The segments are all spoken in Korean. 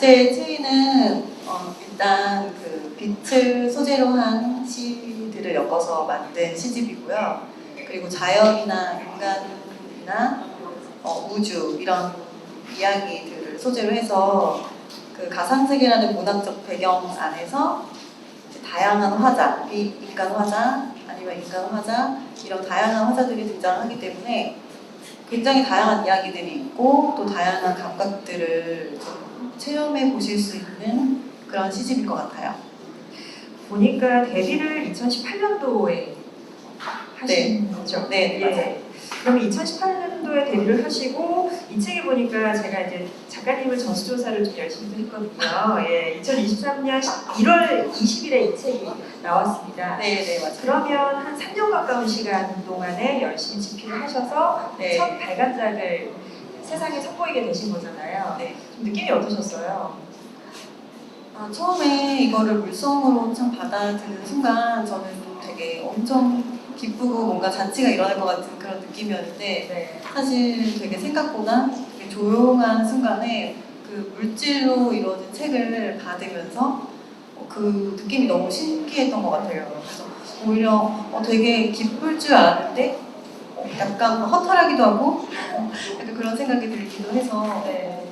제 체인은 어, 일단 그 빛을 소재로 한 시들을 엮어서 만든 시집이고요. 그리고 자연이나 인간이나 어, 우주 이런 이야기들을 소재로 해서 그 가상세계라는 문학적 배경 안에서 다양한 화자, 비인간 화자 아니면 인간 화자 이런 다양한 화자들이 등장하기 때문에 굉장히 다양한 이야기들이 있고 또 다양한 감각들을 좀 체험해 보실 수 있는 그런 시집인 것 같아요. 보니까 데뷔를 2018년도에 하신 거죠? 네, 맞아요. 그럼 2018년도에 데뷔를 하시고 이 책에 보니까 제가 이제 작가님을 전수조사를 좀 열심히 좀 했거든요. 예, 2023년 1월 20일에 이 책이 나왔습니다. 네, 네, 맞아요. 그러면 한 3년 가까운 시간 동안에 열심히 집필을 하셔서 네. 첫 발간작을 세상에 선보이게 되신 거잖아요. 네. 좀 느낌이 어떠셨어요? 아, 처음에 이거를 물성으로 참 받아들이는 순간 저는 되게 엄청 기쁘고 뭔가 잔치가 일어날 것 같은 그런 느낌이었는데 네. 사실 되게 생각보다 되게 조용한 순간에 그 물질로 이루어진 책을 받으면서 어, 그 느낌이 너무 신기했던 것 같아요. 그래서 오히려 어, 되게 기쁠 줄 알았는데 어, 약간 허탈하기도 하고 어, 약간 그런 생각이 들기도 해서 네.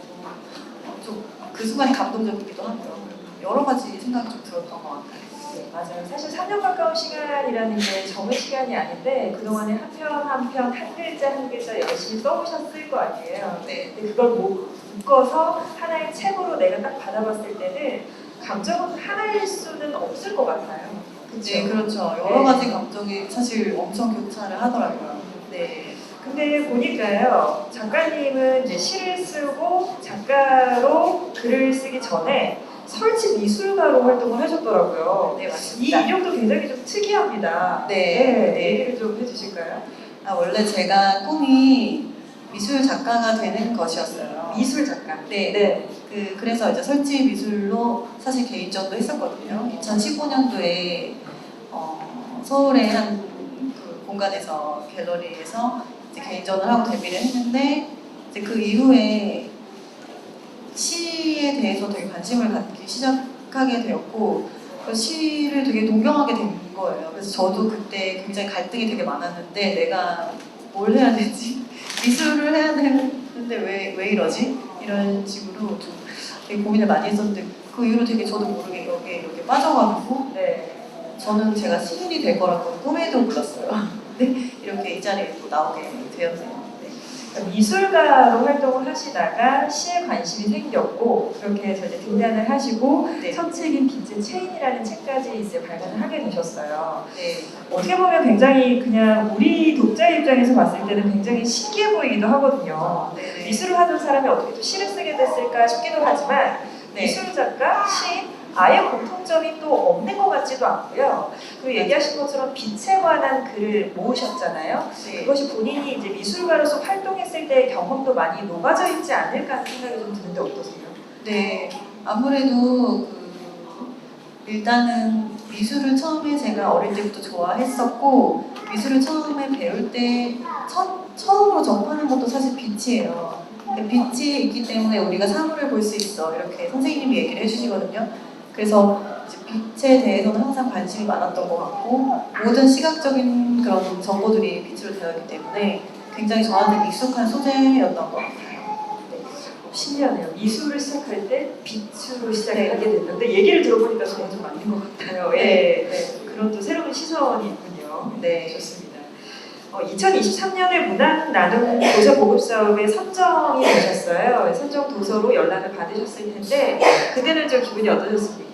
좀그 순간이 감동적이기도 하고요. 여러 가지 생각이 좀 들었던 것 같아요. 네, 맞아요. 사실 3년 가까운 시간이라는 게 적은 시간이 아닌데 그동안에 한 편 한 편 한 글자 한 글자 열심히 써오셨을 거 아니에요. 네, 근데 그걸 모- 묶어서 하나의 책으로 내가 딱 받아봤을 때는 감정은 하나일 수는 없을 것 같아요. 네, 그렇죠. 여러 가지 감정이 사실 엄청 교차를 하더라고요. 네. 근데 보니까요, 작가님은 이제 시를 쓰고 작가로 글을 쓰기 전에 설치 미술가로 활동을 하셨더라고요. 네, 이 맞습니다. 이력도 굉장히 좀 특이합니다. 네, 네, 네. 얘기를 좀 해주실까요? 아, 원래 제가 꿈이 미술 작가가 되는 것이었어요. 미술 작가. 네. 네. 그, 그래서 이제 설치 미술로 사실 개인전도 했었거든요. 2015년도에 어, 서울의 한그 공간에서 갤러리에서 이제 개인전을 하고 데뷔를 했는데 이제 그 이후에 시에 대해서 되게 관심을 갖기 시작하게 되었고 그 시를 되게 동경하게 된 거예요. 그래서 저도 그때 굉장히 갈등이 되게 많았는데 내가 뭘 해야 되지? 미술을 해야 되는데 왜, 왜 이러지? 이런 식으로 좀 되게 고민을 많이 했었는데 그 이후로 되게 저도 모르게 여기에 이렇게 빠져가지고 네. 저는 제가 시인이 될 거라고 꿈에도 몰랐어요. 근데 이렇게 이 자리에 또 나오게 되었네요. 네. 미술가로 활동을 하시다가 시에 관심이 생겼고 그렇게 해서 이제 등단을 하시고 네. 첫 책인 빛의 체인이라는 책까지 이제 발간을 하게 되셨어요. 네. 어떻게 보면 굉장히 그냥 우리 독자 입장에서 봤을 때는 굉장히 신기해 보이기도 하거든요. 네. 미술을 하던 사람이 어떻게 또 시를 쓰게 됐을까 싶기도 하지만 네. 미술 작가, 시인 아예 공통점이 또 없는 것 같지도 않고요. 그리고 얘기하신 것처럼 빛에 관한 글을 모으셨잖아요. 네. 그것이 본인이 이제 미술가로서 활동했을 때의 경험도 많이 녹아져 있지 않을까 하는 생각이 좀 드는데 어떠세요? 네, 아무래도 그 일단은 미술을 처음에 제가 어릴 때부터 좋아했었고 미술을 처음에 배울 때 첫, 처음으로 접하는 것도 사실 빛이에요. 빛이 있기 때문에 우리가 사물을 볼 수 있어 이렇게 선생님이 얘기를 해주시거든요. 그래서 빛에 대해서는 항상 관심이 많았던 것 같고 모든 시각적인 그런 정보들이 빛으로 되어 있기 때문에 굉장히 저한테 익숙한 소재였던 것 같아요. 신기하네요. 미술을 시작할 때 빛으로 시작을 네. 하게 됐는데 얘기를 들어보니까 저는 좀 맞는 것 같아요. 예. 네. 그런 또 새로운 시선이 있군요. 네. 좋습니다. 어, 2023년에 문학 나눔 도서 보급 사업에 선정이 되셨어요. 선정 도서로 연락을 받으셨을 텐데 그때는 좀 기분이 어떠셨습니까?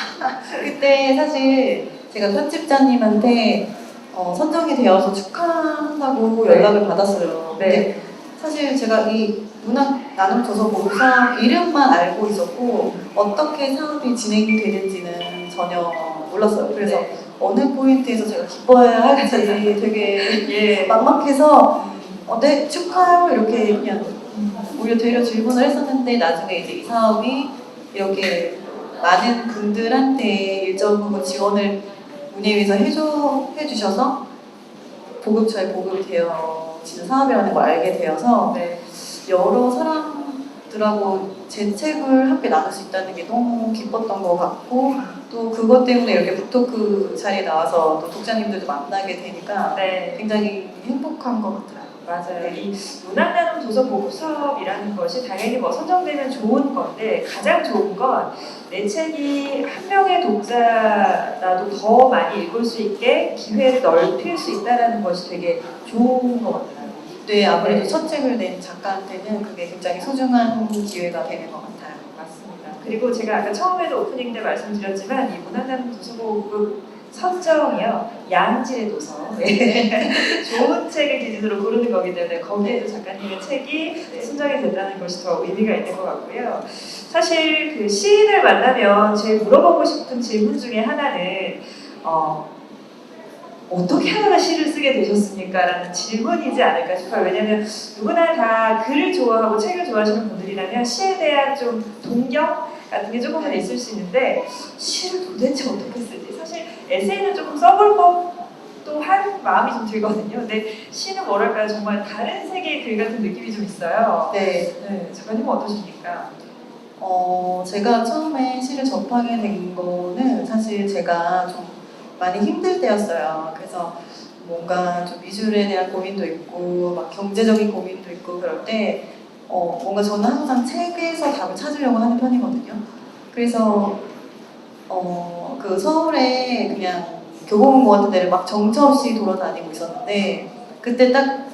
그때 사실 제가 편집자님한테 어, 선정이 되어서 축하한다고 네. 연락을 받았어요. 근데 사실 제가 이 문학 나눔 도서 보사 이름만 알고 있었고 어떻게 사업이 진행되는지는 전혀 몰랐어요. 그래서 네. 어느 포인트에서 제가 기뻐해야 할지 되게 예. 막막해서 어, 네 축하해요 이렇게 그냥 오히려 되려 질문을 했었는데 나중에 이제 이 사업이 이렇게 많은 분들한테 일정 부분 지원을 문예위에서 해줘 해주셔서 보급처에 보급이 되어지는 사업이라는 걸 알게 되어서 네. 여러 사람 들하고 제 책을 함께 나눌 수 있다는 게 너무 기뻤던 것 같고 또 그것 때문에 이렇게 북토크 자리에 나와서 또 독자님들도 만나게 되니까 네. 굉장히 행복한 것 같아요. 맞아요. 이 문학 나눔 도서 보급 수업이라는 것이 당연히 뭐 선정되면 좋은 건데 가장 좋은 건 내 책이 한 명의 독자라도 더 많이 읽을 수 있게 기회를 넓힐 수 있다는 것이 되게 좋은 것 같아요. 네, 아무래도 네. 첫 책을 낸 작가한테는 그게 굉장히 소중한 기회가 되는 것 같아요. 맞습니다. 그리고 제가 아까 처음에도 오프닝 때 말씀드렸지만 이 문학 나눔 도서 보급 선정이요 양질의 도서 네. 좋은 책을 기준으로 고르는 거기 때문에 거기에도 작가님의 책이 네. 선정이 됐다는 것이 더 의미가 있는 것 같고요. 사실 그 시인을 만나면 제일 물어보고 싶은 질문 중에 하나는 어, 어떻게 하다가 시를 쓰게 되셨습니까? 라는 질문이지 않을까 싶어요. 왜냐하면 누구나 다 글을 좋아하고 책을 좋아하시는 분들이라면 시에 대한 좀 동경 같은 게 조금은 있을 수 있는데 시를 도대체 어떻게 쓰지? 에세이는 조금 써볼 법도 한 마음이 좀 들거든요. 근데 시는 뭐랄까요? 정말 다른 세계의 글 같은 느낌이 좀 있어요. 네, 네, 작가님은 어떠십니까? 어, 제가 처음에 시를 접하게 된 거는 사실 제가 좀 많이 힘들 때였어요. 그래서 뭔가 좀 미술에 대한 고민도 있고, 막 경제적인 고민도 있고, 그럴 때, 어, 뭔가 저는 항상 책에서 답을 찾으려고 하는 편이거든요. 그래서, 어, 그 서울에 그냥 교보문고 같은 데를 막 정처 없이 돌아다니고 있었는데, 그때 딱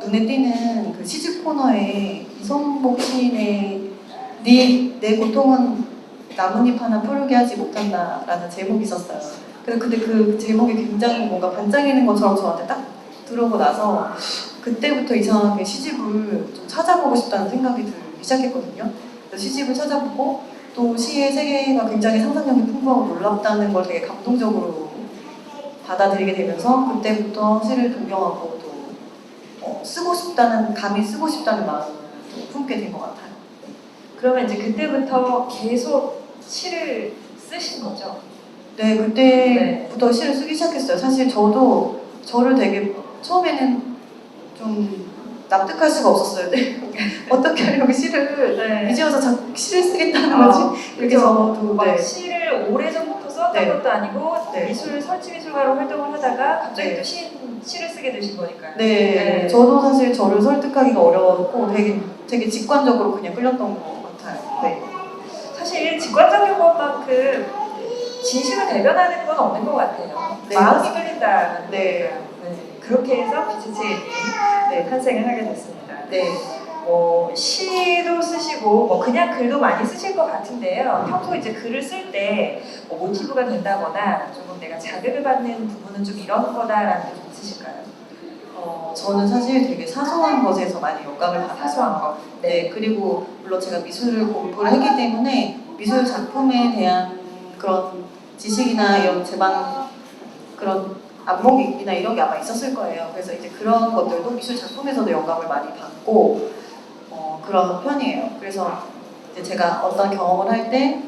눈에 띄는 그 시집 코너에 이성복 시인의 네, 내 고통은 나뭇잎 하나 푸르게 하지 못한다 라는 제목이 있었어요. 근데, 근데 그 제목이 굉장히 뭔가 반짝이는 것처럼 저한테 딱 들어오고 나서 그때부터 이상하게 시집을 좀 찾아보고 싶다는 생각이 들기 시작했거든요. 시집을 찾아보고 또 시의 세계가 굉장히 상상력이 풍부하고 놀랍다는 걸 되게 감동적으로 받아들이게 되면서 그때부터 시를 동경하고 또 어, 쓰고 싶다는 감히 쓰고 싶다는 마음을 또 품게 된 것 같아요. 그러면 이제 그때부터 계속 시를 쓰신 거죠? 네, 그때부터 시를 쓰기 시작했어요. 사실 저도 저를 되게 처음에는 좀 납득할 수가 없었어요. 네. 어떻게 하려고 시를 네. 이제 와서 자꾸 시를 쓰겠다는 거지? 그렇게 저도 막 네. 시를 오래 전부터 썼던 네. 것도 아니고 네. 미술 설치 미술가로 활동을 하다가 갑자기 네. 또 시, 시를 쓰게 되신 거니까요. 네, 네. 저도 사실 저를 설득하기가 어려웠고 되게 되게 직관적으로 그냥 끌렸던 것 같아요. 네. 사실 직관적인 것만큼 진심을 대변하는 건 없는 것 같아요. 네, 마음이. 끌린다는 네. 거니까요. 네. 그렇게 해서 비치체인이 네, 탄생을 하게 됐습니다. 네. 뭐 시도 쓰시고 뭐 그냥 글도 많이 쓰실 것 같은데요. 평소 이제 글을 쓸 때 뭐 모티브가 된다거나 조금 내가 자극을 받는 부분은 좀 이런 거다라는 게 좀 있으실까요? 어, 저는 사실 되게 사소한 것에서 많이 영감을 받아요. 사소한 거. 네, 그리고 물론 제가 미술을 공부를 했기 때문에 미술 작품에 대한 그런 지식이나 이런 제방 그런 안목이나 이런 게 아마 있었을 거예요. 그래서 이제 그런 것들도 미술 작품에서도 영감을 많이 받고 어, 그런 편이에요. 그래서 이제 제가 어떤 경험을 할 때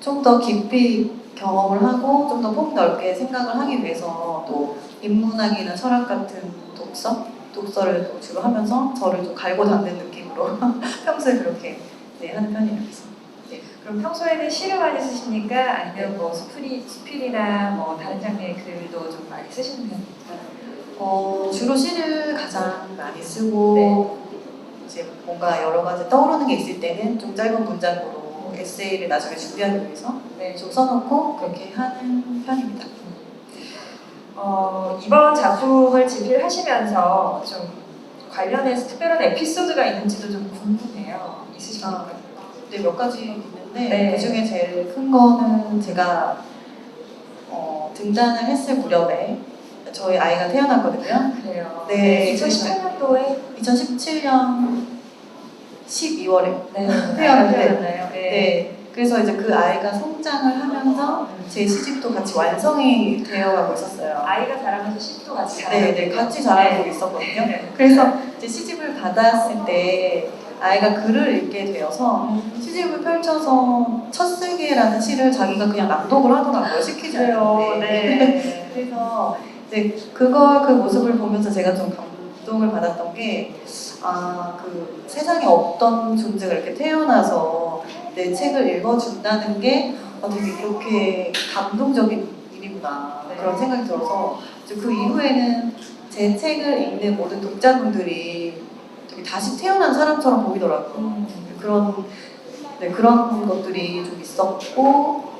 좀 더 깊이 경험을 하고 좀 더 폭넓게 생각을 하기 위해서 또 인문학이나 철학 같은 독서 독서를 또 주로 하면서 저를 좀 갈고 닦는 느낌으로 평소에 그렇게 네, 하는 편이에요. 그럼 평소에는 시를 많이 쓰십니까? 아니면 뭐 수필이, 수필이나 뭐 다른 장르의 글도 좀 많이 쓰시는 편입니까? 어, 주로 시를 가장 많이 쓰고 네. 이제 뭔가 여러 가지 떠오르는 게 있을 때는 좀 짧은 문장으로 에세이를 나중에 준비하기 위해서 네. 좀 써놓고 그렇게 하는 편입니다. 어, 이번 작품을 집필하시면서 좀 관련해서 특별한 에피소드가 있는지도 좀 궁금해요. 있으십니까? 네, 몇 가지 있는데 네. 그 중에 제일 큰 거는 제가 어, 등단을 했을 무렵에 저희 아이가 태어났거든요. 그래요. 네. 2018년도에 2017년 12월에. 네, 태어났는데. 태어났나요? 네. 네. 그래서 이제 그 아이가 성장을 하면서 제 시집도 같이 완성이 되어가고 있었어요. 아이가 자라면서 시도 같이 자라고 네, 네, 같이 자라고 있었거든요. 그래서 이제 시집을 받았을 때 아이가 글을 읽게 되어서 시집을 펼쳐서 첫 세계라는 시를 자기가 그냥 낭독을 하더라고요. 시키지. 않는데. 네. 그래서 이제 그걸 그 모습을 보면서 제가 좀 감동을 받았던 게, 아, 그 세상에 없던 존재가 이렇게 태어나서 내 책을 읽어준다는 게 아, 되게 이렇게 감동적인 일이구나. 네. 그런 생각이 들어서 그 이후에는 제 책을 읽는 모든 독자분들이 되게 다시 태어난 사람처럼 보이더라고요. 음. 그런 네, 그런 것들이 좀 있었고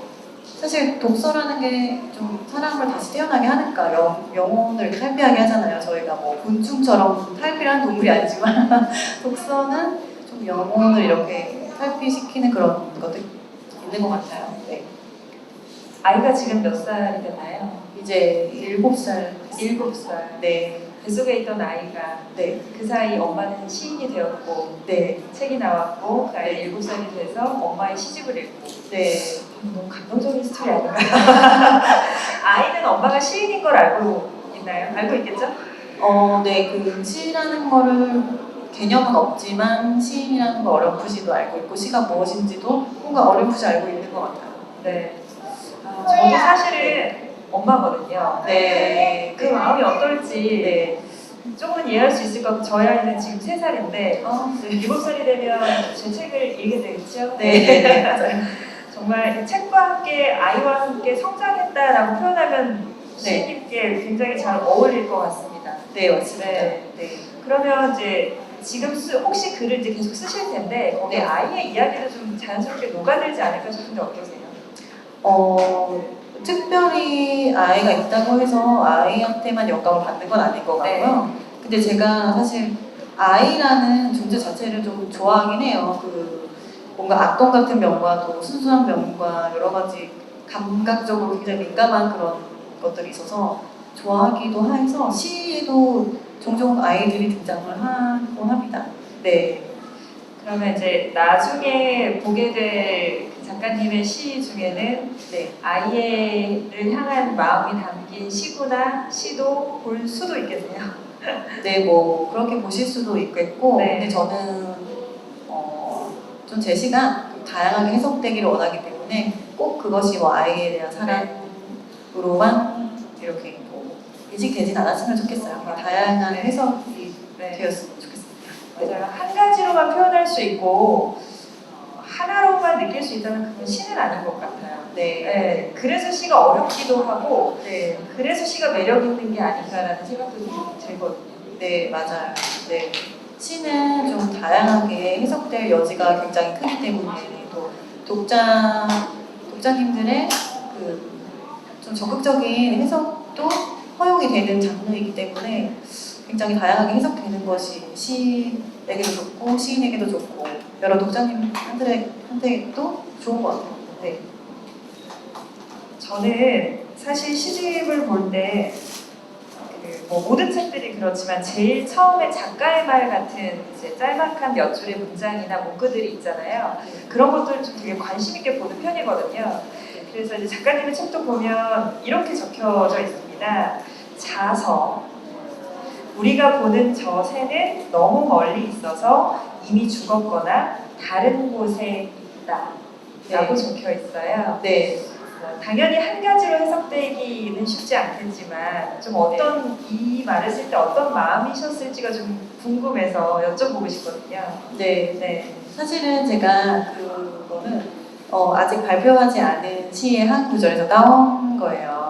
사실 독서라는 게 좀 사람을 다시 태어나게 하니까 영, 영혼을 탈피하게 하잖아요. 저희가 뭐 곤충처럼 탈피를 동물이 아니지만 독서는 좀 영혼을 이렇게 탈피시키는 그런 것들이 있는 것 같아요. 네. 아이가 지금 몇 살이 되나요? 이제 일곱 살 일곱 살. 네, 뱃속에 있던 아이가 네, 그 사이 엄마는 시인이 되었고 네, 책이 나왔고 그 아이 일곱 살이 돼서 엄마의 시집을 읽고 네. 너무 감동적인 스토리 아닌가요? 아이는 엄마가 시인인 걸 알고 있나요? 알고 있겠죠? 어, 네, 그 시라는 거를 개념은 없지만 시인이라는 거 어렴풋이도 알고 있고 시가 무엇인지도 뭔가 어렴풋이 알고 있는 것 같아요. 네. 아, 저도 사실은 엄마거든요. 네, 그 마음이 어떨지 네. 조금은 이해할 수 있을 것 같아요. 저희 아이는 지금 3살인데 어, 네. 일곱 살이 되면 제 책을 읽게 되겠죠? 네, 네. 정말 책과 함께 아이와 함께 성장했다라고 표현하면 네. 시인님께 굉장히 잘 어울릴 것 같습니다. 네, 맞습니다. 네. 네. 그러면 이제 지금 쓰, 혹시 글을 이제 계속 쓰실 텐데 거기에 네. 아이의 이야기도 좀 자연스럽게 녹아들지 않을까 싶은데 어떠세요? 어, 특별히 아이가 있다고 해서 아이한테만 영감을 받는 건 아닌 것 같고요. 근데 제가 사실 아이라는 존재 자체를 좀 좋아하긴 해요. 그 뭔가 악동 같은 면과도 순수한 면과 여러 가지 감각적으로 굉장히 민감한 그런 것들이 있어서 좋아하기도 해서 시에도 종종 아이들이 등장을 하곤 합니다. 네. 그러면 이제 나중에 보게 될그 작가님의 시 중에는 네. 아이를 향한 마음이 담긴 시구나 시도 볼 수도 있겠네요. 네, 뭐 그렇게 보실 수도 있겠고, 네. 근데 저는 어, 좀 제 시가 좀 다양하게 해석되기를 원하기 때문에 꼭 그것이 뭐 아이에 대한 사랑으로만 이렇게 뭐 인식되진 않았으면 좋겠어요. 다양한 해석이 네. 되었으면 좋겠습니다. 맞아요. 한 가지로만 표현할 수 있고 어, 하나로만 느낄 수 있다면 그건 시는 아닌 것 같아요. 네. 네, 그래서 시가 어렵기도 하고 네. 그래서 시가 매력 있는 게 아닌가라는 생각도 좀 들거든요. 네, 맞아요. 네. 시는 좀 다양하게 해석될 여지가 굉장히 크기 때문에 또 독자 독자님들의 그 좀 적극적인 해석도 허용이 되는 장르이기 때문에 굉장히 다양하게 해석되는 것이 시에게도 좋고 시인에게도 좋고 여러 독자님한테도 좋은 것 같아요. 네. 저는 사실 시집을 볼때그뭐 모든 책들이 그렇지만 제일 처음에 작가의 말 같은 이제 짤막한 몇 줄의 문장이나 문구들이 있잖아요. 그런 것들을 좀 되게 관심 있게 보는 편이거든요. 그래서 이제 작가님의 책도 보면 이렇게 적혀져 있습니다. 자서 우리가 보는 저 새는 너무 멀리 있어서 이미 죽었거나 다른 곳에 있다. 라고 적혀 있어요. 네. 어, 당연히 한 가지로 해석되기는 쉽지 않겠지만 좀 어떤 이 말을 쓸 때 어떤 마음이셨을지가 좀 궁금해서 여쭤보고 싶거든요. 네. 네. 사실은 제가 그거는 어, 아직 발표하지 않은 시의 한 구절에서 따온 거예요.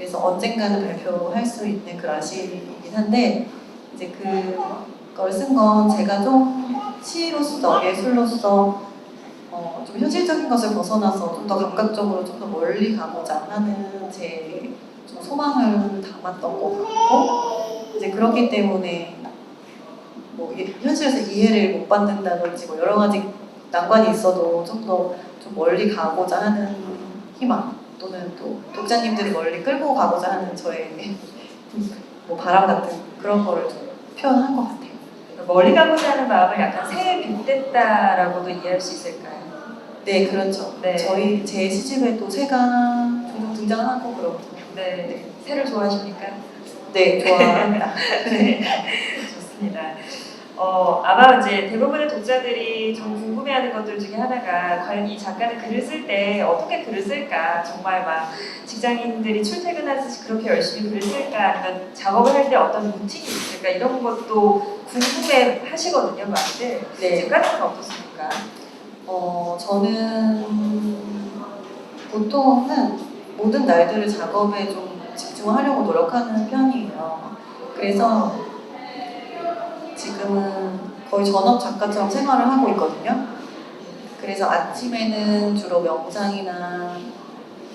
그래서 언젠가는 발표할 수 있는 그런 시이긴 한데 이제 그걸 쓴 건 제가 좀 시로서 예술로서 어, 좀 현실적인 것을 벗어나서 좀 더 감각적으로 좀 더 멀리 가고자 하는 제 좀 소망을 담았던 것 같고 이제 그렇기 때문에 뭐 이- 현실에서 이해를 못 받는다든지 뭐 여러 가지 난관이 있어도 좀 더좀 멀리 가고자 하는 희망 또는 또 독자님들을 멀리 끌고 가고자 하는 저의 뭐 바람 같은 그런 거를 좀 표현한 것 같아요. 멀리 가고자 하는 마음을 약간 새에 빗댔다라고도 이해할 수 있을까요? 네, 그렇죠. 네. 저희 제 시집에 또 새가 종종 등장하고 그렇거든요. 네. 새를 좋아하십니까? 네, 좋아합니다. 네. 좋습니다. 어, 아마 이제 대부분의 독자들이 좀 궁금해하는 것들 중에 하나가 과연 이 작가는 글을 쓸 때 어떻게 글을 쓸까? 정말 막 직장인들이 출퇴근하듯이 그렇게 열심히 글을 쓸까? 아니면 작업을 할 때 어떤 루틴이 있을까? 이런 것도 궁금해 하시거든요, 많이들. 네. 작가님은 어떻습니까? 어, 저는 보통은 모든 날들을 작업에 좀 집중하려고 노력하는 편이에요. 그래서 지금은 거의 전업 작가처럼 생활을 하고 있거든요. 그래서 아침에는 주로 명상이나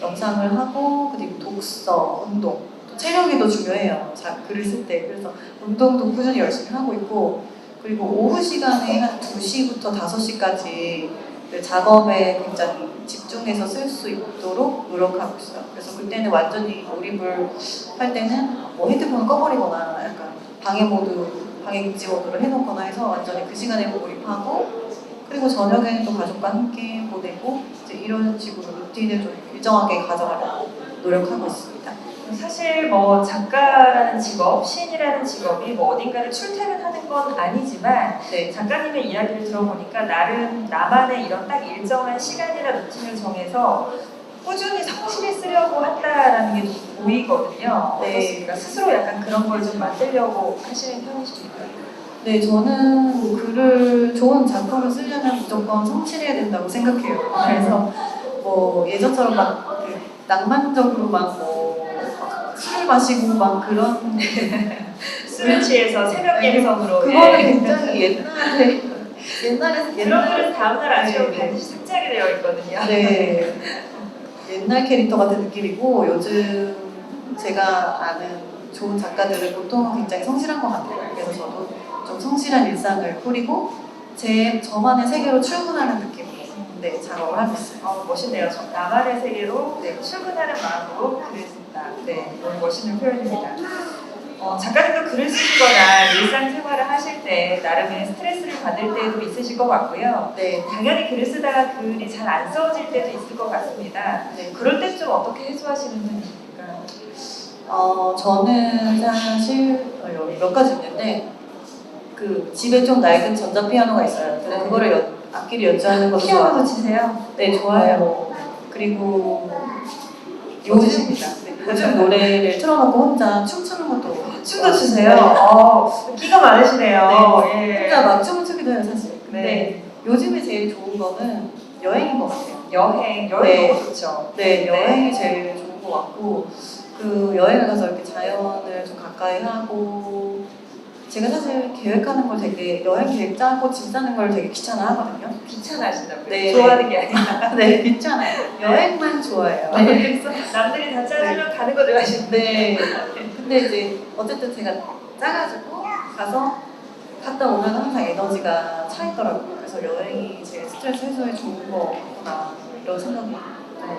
명상을 하고 그리고 독서, 운동, 또 체력이 더 중요해요. 자, 글을 쓸 때. 그래서 운동도 꾸준히 열심히 하고 있고 그리고 오후 시간에 한 2시부터 5시까지 그 작업에 굉장히 집중해서 쓸 수 있도록 노력하고 있어요. 그래서 그때는 완전히 몰입을 할 때는 뭐 핸드폰을 꺼버리거나 약간 방해 모드, 금지 모드로 해놓거나 해서 완전히 그 시간에 몰입하고 그리고 저녁에는 또 가족과 함께 보내고 이제 이런 식으로 루틴을 좀 일정하게 가져가려고 노력하고 있습니다. 사실 뭐 작가라는 직업, 시인이라는 직업이 뭐 어딘가를 출퇴근하는 건 아니지만 네, 작가님의 이야기를 들어보니까 나름 나만의 이런 딱 일정한 시간이나 루틴을 정해서 꾸준히 성실히 쓰려고 한다라는 게좀 보이거든요. 네. 어떻습니까? 스스로 약간 그런 걸 좀 만들려고 하시는 편이십니까? 네, 저는 글을 좋은 작품을 쓰려면 무조건 성실해야 된다고 생각해요. 그래서 뭐 예전처럼 막그 낭만적으로 막뭐 술을 마시고 막 그런 술을 취해서 새벽 네, 감성으로 그거는 예. 굉장히 옛날에 옛날에 그런 옛날 글은 다음날 아침에 네. 반드시 삭제하게 되어 있거든요. 네 옛날 캐릭터 같은 느낌이고 요즘 제가 아는 좋은 작가들은 보통 굉장히 성실한 것 같아요. 그래서 저도 좀 성실한 일상을 꾸리고 제 저만의 세계로 출근하는 느낌으로 네 작업을 하고 있어요. 어, 멋있네요. 저 나만의 세계로 네. 출근하는 마음으로 쓴다. 네. 너무 멋있는 표현입니다. 어, 작가님도 글을 쓰시거나 일상생활을 하실 때 나름의 스트레스를 받을 때도 있으실 것 같고요. 네. 당연히 글을 쓰다가 글이 잘 안 써질 때도 있을 것 같습니다. 네. 그럴 때 좀 어떻게 해소하시는 편이십니까? 어, 저는 사실 어, 몇 가지 있는데 그 집에 좀 낡은 전자 피아노가 있어요. 근데 그거를 연, 악기를 연주하는 것도 피아노도 치세요? 네, 좋아요. 그리고 요즘 네, 요즘 노래를 틀어놓고 혼자 춤추는 것도 춤도 추세요? 네. 어, 끼가 많으시네요. 예. 혼자 막 춤을 추기도 해요, 사실. 근데 네. 요즘에 제일 좋은 거는 여행인 것 같아요. 여행, 여행 네. 너무 좋죠. 네, 여행이 제일 좋은 것 같고 그 여행을 가서 이렇게 자연을 좀 가까이 하고 제가 사실 계획하는 걸 되게 여행 계획 짜고 짐 싸는 걸 되게 귀찮아 하거든요. 귀찮아하시다고요? 네. 좋아하는 게 아니라 네, 귀찮아요. 여행만 좋아해요. 네. 남들이 다 짜주면 가는 거 좋아하시는데 네. 근데 이제 어쨌든 제가 짜가지고 가서 갔다 오면 항상 에너지가 차 있더라고요. 그래서 여행이 제일 스트레스 해소에 좋은 거구나 이런 생각을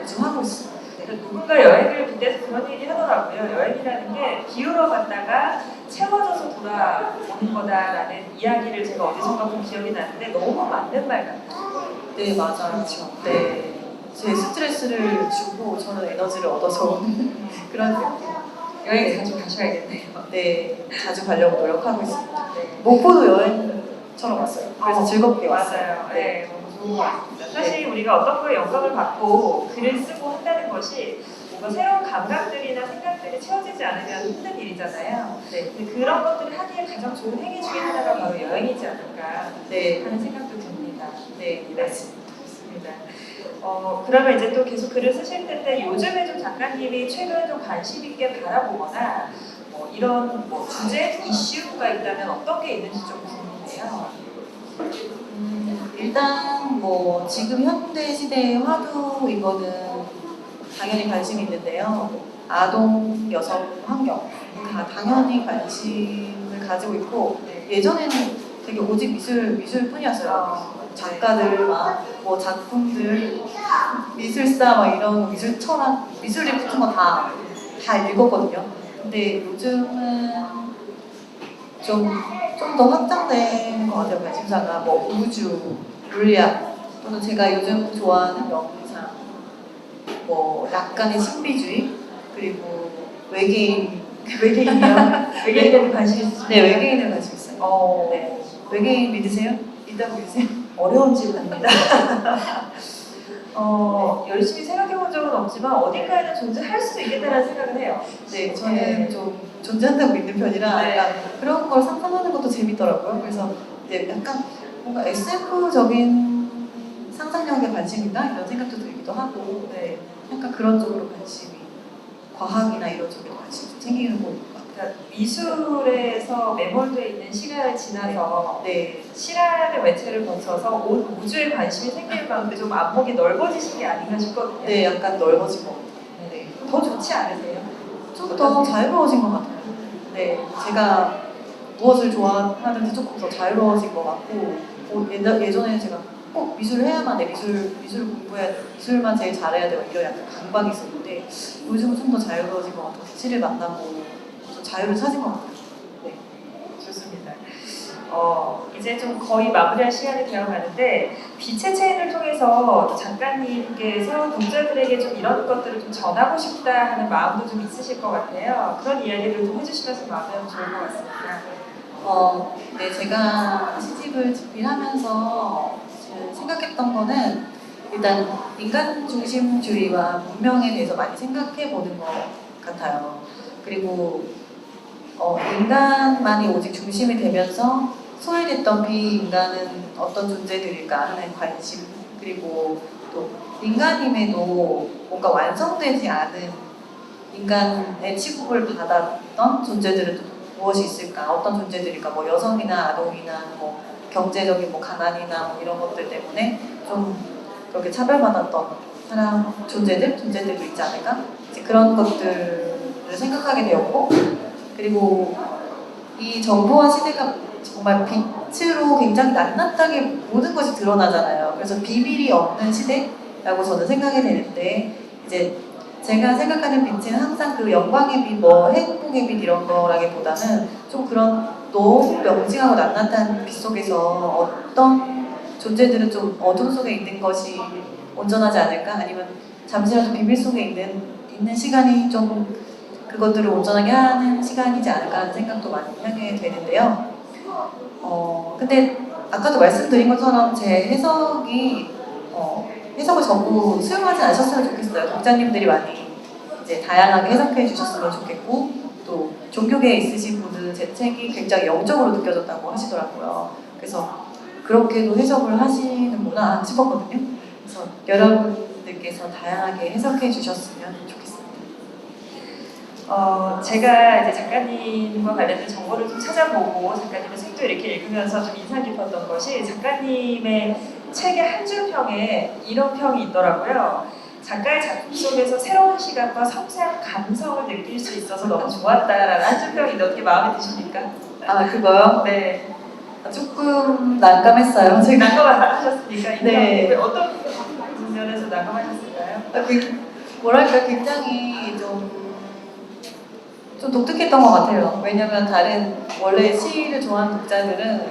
요즘 하고 있어요. 네. 누군가 여행을 그때서 그런 얘기 하더라고요. 여행이라는 게 비우러 갔다가 채워져서 돌아오는 거다라는 이야기를 제가 어디선가 본 기억이 나는데 너무 맞는 말 같아요. 네 맞아요. 그렇죠. 네. 제 스트레스를 주고 저는 에너지를 얻어서 오는 그런 느낌. 여행 자주 가셔야겠네요. 네 자주 가려고 노력하고 있습니다. 네. 목포도 여행처럼 왔어요. 그래서 어, 즐겁게 왔어요. 맞아요. 네, 너무 좋은 것 같습니다. 사실 우리가 어떤 거에 영감을 받고 글을 쓰고 한다는 것이 뭔가 새로운 감각들이나 생각들이 채워지지 않으면 힘든 일이잖아요. 네. 근데 그런 것들을 하기에 가장 좋은 행위 중에 하나가 바로 여행이지 않을까 네. 하는 생각도 듭니다. 네. 맞습니다. 어, 그러면 이제 또 계속 글을 쓰실 텐데 요즘에 좀 작가님이 최근 좀 관심 있게 바라보거나 뭐 이런 뭐 주제 이슈가 있다면 어떤 게 있는지 좀 궁금해요. 음, 일단 뭐 지금 현대 시대의 화두인 거는 당연히 관심이 있는데요. 아동, 여성, 환경 다 당연히 관심을 가지고 있고 네. 예전에는 되게 오직 미술 미술뿐이었어요. 작가들 막 뭐 작품들 미술사 막 이런 미술 철학 미술이 붙은 거 다 다 읽었거든요. 근데 요즘은 좀 좀 더 확장된 것 같아요 관심사가 뭐 우주, 물리학 또는 제가 요즘 좋아하는 명상, 뭐 약간의 신비주의 그리고 외계인 외계인이요? 외계인에도 관심 있으시죠? 네 외계인을 가지고 있어요. 어, 네. 외계인 믿으세요? 있다고 믿으세요? 어려운 질문입니다. 어, 열심히 생각해 본 적은 없지만 어딘가에는 존재할 수도 있겠다는 생각을 해요. 네, 저는 좀 존재한다고 믿는 편이라 네. 약간 그런 걸 상상하는 것도 재밌더라고요. 그래서 이제 약간 뭔가 SF적인 상상력에 관심이나 이런 생각도 들기도 하고 네. 약간 그런 쪽으로 관심이 과학이나 이런 쪽으로 관심이 좀 생기는 것 같아요. 그러니까 미술에서 매몰되어 있는 시간을 지나서 네, 시간의 매체를 거쳐서 온 우주에 관심이 생길 만큼 좀 안목이 넓어지신 게 아닌가 싶거든요. 네, 약간 넓어진 것 같아요. 네. 더 좋지 않으세요? 좀 더 자유로워진 것 같아요. 네, 제가 무엇을 좋아하는지 조금 더 자유로워진 것 같고 어, 예전, 예전에는 제가 꼭 미술을 해야만 돼, 미술, 미술을 공부해야 돼, 미술만 제일 잘해야 돼, 막 이런 약간 강박이 있었는데 요즘은 좀 더 자유로워진 것 같아서 시를 만나고 좀 자유를 찾은 것 같아요. 좋습니다. 어, 이제 좀 거의 마무리할 시간이 되어 가는데 빛의 체인을 통해서 작가님께서 독자들에게 좀 이런 것들을 좀 전하고 싶다 하는 마음도 좀 있으실 것 같아요. 그런 이야기를 좀 해주시면서 마무리하면 좋을 것 같습니다. 어, 네, 제가 시집을 지금 생각했던 거는 일단 인간 중심주의와 문명에 대해서 많이 생각해 보는 것 같아요. 그리고 어, 인간만이 오직 중심이 되면서 소외됐던 비인간은 어떤 존재들일까 하는 관심 그리고 또 인간임에도 뭔가 완성되지 않은 인간의 취급을 받았던 존재들은 또 무엇이 있을까? 어떤 존재들일까? 뭐 여성이나 아동이나 뭐 경제적인 뭐 가난이나 뭐 이런 것들 때문에 좀 그렇게 차별받았던 사람 존재들 존재들도 있지 않을까? 이제 그런 것들을 생각하게 되었고 그리고 이 정보화 시대가 정말 빛으로 굉장히 낱낱하게 모든 것이 드러나잖아요. 그래서 비밀이 없는 시대라고 저는 생각이 되는데 이제 제가 생각하는 빛은 항상 그 영광의 빛, 뭐 행복의 빛 이런 거라기보다는 좀 그런 너무 명징하고 낱낱한 빛 속에서 어떤 존재들은 좀 어둠 속에 있는 것이 온전하지 않을까? 아니면 잠시라도 비밀 속에 있는 있는 시간이 좀 그것들을 온전하게 하는 시간이지 않을까 하는 생각도 많이 하게 되는데요. 어, 근데 아까도 말씀드린 것처럼 제 해석이 어, 해석을 전부 수용하지 않으셨으면 좋겠어요. 독자님들이 많이 이제 다양하게 해석해 주셨으면 좋겠고 또 종교계에 있으신 분은 제 책이 굉장히 영적으로 느껴졌다고 하시더라고요. 그래서 그렇게도 해석을 하시는구나 싶었거든요. 그래서 여러분들께서 다양하게 해석해 주셨으면 좋겠습니다. 어, 제가 이제 작가님과 관련된 정보를 좀 찾아보고 작가님의 책도 이렇게 읽으면서 좀 인상 깊었던 것이 작가님의 책의 한 줄 평에 이런 평이 있더라고요. 작가의 작품 속에서 새로운 시각과 섬세한 감성을 느낄 수 있어서 너무 좋았다라는 한 줄 평이 어떻게 마음에 드십니까? 아 그거요? 네. 조금 난감했어요. 제가 난감하셨습니까? 이 네. 평? 어떤 면에서 난감하셨을까요? 아, 그, 뭐랄까 굉장히 좀, 좀 독특했던 것 같아요. 왜냐면 다른 원래 시를 좋아하는 독자들은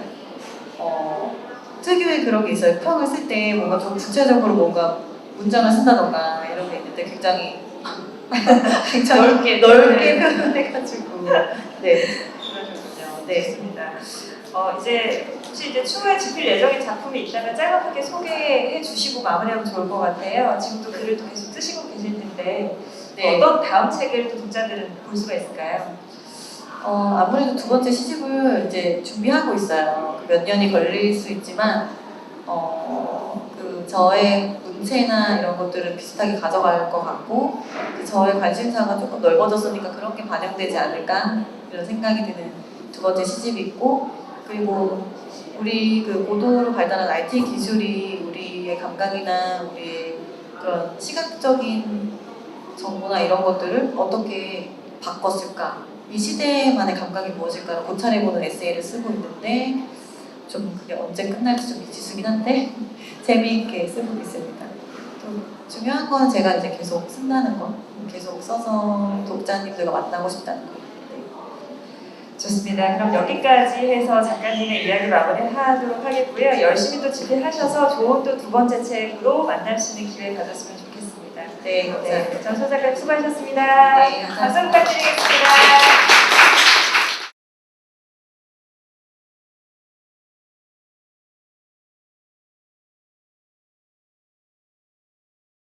어, 특유의 그런 게 있어요. 평을 쓸 때 뭔가 좀 구체적으로 뭔가 문장을 쓴다던가 이런 게 있는데 굉장히 굉장히 넓게. 넓게 네. 표현해가지고 네, 그러셨군요. 네. 좋습니다. 어, 이제 혹시 이제 추후에 집필 예정인 작품이 있다면 짤막하게 소개해 주시고 마무리하면 좋을 것 같아요. 지금도 글을 또 계속 쓰시고 계실 텐데 네. 어떤 다음 책을 또 독자들은 볼 수가 있을까요? 어, 아무래도 두 번째 시집을 이제 준비하고 있어요. 그몇 년이 걸릴 수 있지만, 어, 그 저의 문체나 이런 것들을 비슷하게 가져갈 것 같고, 그 저의 관심사가 조금 넓어졌으니까 그런 게 반영되지 않을까 이런 생각이 드는 두 번째 시집이 있고, 그리고 우리 그 고도로 발달한 IT 기술이 우리의 감각이나 우리의 그런 시각적인 정보나 이런 것들을 어떻게 바꿨을까? 이 시대만의 감각이 무엇일까를 고찰해보는 에세이를 쓰고 있는데 좀 그게 언제 끝날지 좀 미지수긴 한데 재미있게 쓰고 있습니다. 또 중요한 건 제가 이제 계속 쓴다는 거, 계속 써서 독자님들과 만나고 싶다는 거. 네. 좋습니다. 그럼 여기까지 해서 작가님의 이야기 마무리하도록 하겠고요. 열심히 또 집필하셔서 좋은 또 두 번째 책으로 만날 수 있는 기회 가졌으면. 네, 감사합니다. 네, 전소 작가님 수고하셨습니다. 네, 감사합니다. 박수 부탁드리겠습니다.